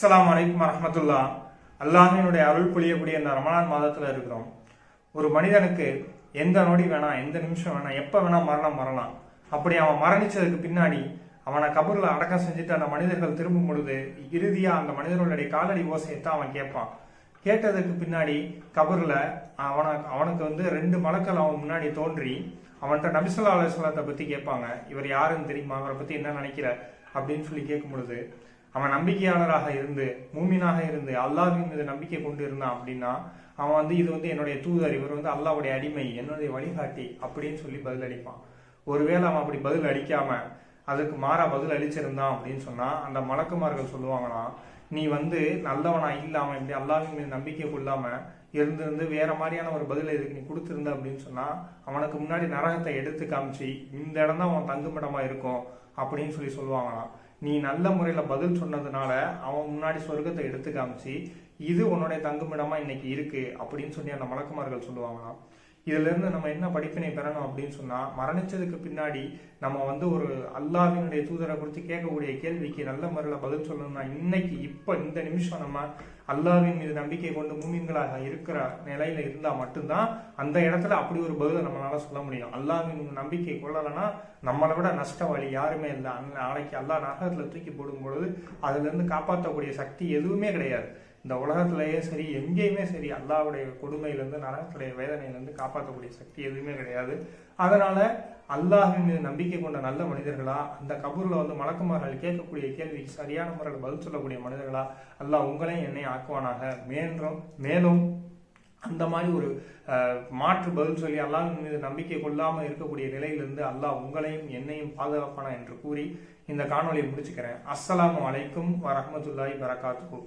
அஸ்லாம் வலைக்கும் வரஹ்மத்துல்லா. அல்லாஹினுடைய அருள் பொழியக்கூடிய இந்த ரமணான் மாதத்தில் இருக்கிறோம். ஒரு மனிதனுக்கு எந்த நொடி வேணாம் எந்த நிமிஷம் வேணாம் எப்போ வேணா மரணம் வரலாம். அப்படி அவன் மரணிச்சதுக்கு பின்னாடி அவனை கபரில் அடக்கம் செஞ்சுட்டு அந்த மனிதர்கள் திரும்பும் பொழுது இறுதியாக அந்த மனிதர்களுடைய காலடி ஓசையை தான் அவன் கேட்பான். கேட்டதுக்கு பின்னாடி கபரில் அவனை அவனுக்கு வந்து ரெண்டு மலக்கள் அவன் முன்னாடி தோன்றி அவன்கிட்ட நபிசல்லா அலுவலத்தை பற்றி கேட்பாங்க. இவர் யாருன்னு தெரியுமா? அவரை பற்றி என்ன நினைக்கிற? அப்படின்னு சொல்லி கேட்கும் பொழுது அவன் நம்பிக்கையாளராக இருந்து மூமினாக இருந்து அல்லாஹின் மீது நம்பிக்கை கொண்டு இருந்தான் அப்படின்னா அவன் வந்து இது வந்து என்னுடைய தூதர் இவர் வந்து அல்லாவுடைய அடிமை என்னுடைய வழிகாட்டி அப்படின்னு சொல்லி பதில் அளிப்பான். ஒருவேளை அவன் அப்படி பதில் அளிக்காம அதுக்கு மாறா பதில் அளிச்சிருந்தான் அப்படின்னு சொன்னா அந்த மலக்குமார்கள் சொல்லுவாங்களாம் நீ வந்து நல்லவனா இல்லாம இப்படி அல்லாவின் மீது நம்பிக்கை கொள்ளாம இருந்திருந்து வேற மாதிரியான ஒரு பதில் இதுக்கு நீ கொடுத்துருந்த அப்படின்னு சொன்னா அவனுக்கு முன்னாடி நரகத்தை எடுத்து காமிச்சு இந்த இடம் தான் அவன் தங்குமிடமா இருக்கும் அப்படின்னு சொல்லி சொல்லுவாங்களாம். நீ நல்ல முறையில பதில் சொன்னதுனால அவன் முன்னாடி சொர்க்கத்தை எடுத்து காமிச்சு இது உன்னுடைய தங்குமிடமா இன்னைக்கு இருக்கு அப்படின்னு சொல்லி அந்த மலக்குமார்கள் சொல்லுவாங்களாம். இதிலிருந்து நம்ம என்ன படிப்பினை பெறணும் அப்படின்னு சொன்னால் மரணிச்சதுக்கு பின்னாடி நம்ம வந்து ஒரு அல்லாவினுடைய தூதரை குறித்து கேட்கக்கூடிய கேள்விக்கு நல்ல முறையில் பதில் சொல்லணும்னா இன்னைக்கு இப்போ இந்த நிமிஷம் நம்ம அல்லாவின் மீது நம்பிக்கை கொண்டு மூமின்களாக இருக்கிற நிலையில இருந்தால் மட்டும்தான் அந்த இடத்துல அப்படி ஒரு பதிலை நம்மளால சொல்ல முடியும். அல்லாவின் நம்பிக்கை கொள்ளலைன்னா நம்மளை விட நஷ்டவாளி யாருமே இல்லை. நாளைக்கு அல்லாஹ் நரகத்தில் தூக்கி போடும் பொழுது அதுலேருந்து காப்பாற்றக்கூடிய சக்தி எதுவுமே கிடையாது. இந்த உலகத்திலேயே சரி எங்கேயுமே சரி அல்லாவுடைய கொடுமையிலேருந்து நரகத்துடைய வேதனையிலேருந்து காப்பாற்றக்கூடிய சக்தி எதுவுமே கிடையாது. அதனால அல்லாஹின் மீது நம்பிக்கை கொண்ட நல்ல மனிதர்களா அந்த கபூரில் வந்து மலக்குமார்கள் கேட்கக்கூடிய கேள்விக்கு சரியான முறையில் பதில் சொல்லக்கூடிய மனிதர்களா அல்லாஹ் உங்களையும் என்னை ஆக்குவானாக? மேலும் மேலும் அந்த மாதிரி ஒரு மாற்று பதில் சொல்லி அல்லாஹின் மீது நம்பிக்கை கொள்ளாமல் இருக்கக்கூடிய நிலையிலிருந்து அல்லாஹ் உங்களையும் என்னையும் பாதுகாப்பானா என்று கூறி இந்த காணொலியை முடிச்சுக்கிறேன். அஸ்ஸலாமு அலைக்கும் வரமத்துல்லாய் வரகாத்துஹு